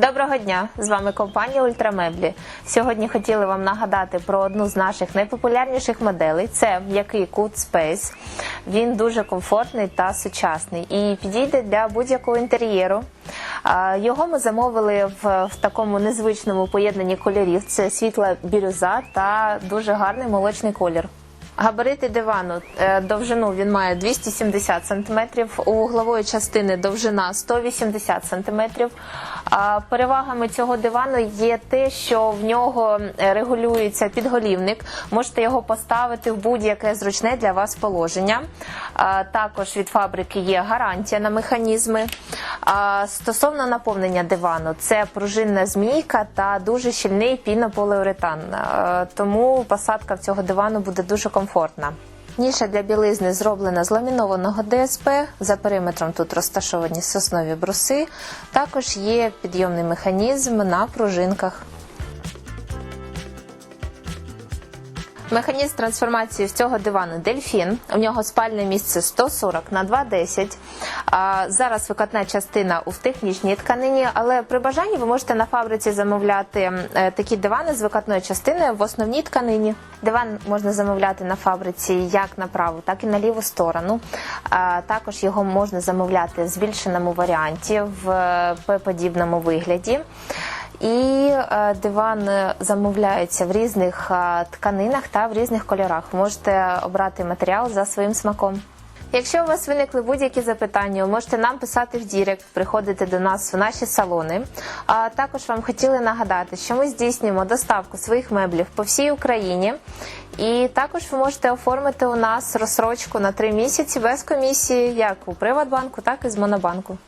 Доброго дня! З вами компанія Ультрамеблі. Сьогодні хотіли вам нагадати про одну з наших найпопулярніших моделей. Це м'який кут Space. Він дуже комфортний та сучасний і підійде для будь-якого інтер'єру. Його ми замовили в, в такому незвичному поєднанні кольорів. Це світла бірюза та дуже гарний молочний колір. Габарити дивану е, довжину він має 270 см, у углової частини довжина 180 см. Перевагами цього дивану є те, що в нього е, регулюється підголівник. Можете його поставити в будь-яке зручне для вас положення. Також від фабрики є гарантія на механізми. Стосовно наповнення дивану, це пружинна змійка та дуже щільний пінополіуретан. Е, Тому посадка в цього дивану буде дуже комфортна. Ніша для білизни зроблена з ламінованого ДСП. За периметром тут розташовані соснові бруси. Також є підйомний механізм на пружинках. Механізм трансформації з цього дивану дельфін. У нього спальне місце 140 на 210. А, Зараз викатна частина у технічній тканині, але при бажанні ви можете на фабриці замовляти е, такі дивани з викатною частиною в основній тканині. Диван можна замовляти на фабриці як на праву, так і на ліву сторону. Також його можна замовляти в збільшеному варіанті в е, П-подібному вигляді. І е, диван е, замовляється в різних е, тканинах та в різних кольорах. Можете обрати матеріал за своїм смаком. Якщо у вас виникли будь-які запитання, ви можете нам писати в Дірект, приходити до нас в наші салони. А також вам хотіли нагадати, що ми здійснюємо доставку своїх меблів по всій Україні. І також ви можете оформити у нас розсрочку на три місяці без комісії, як у Приватбанку, так і з Монобанку.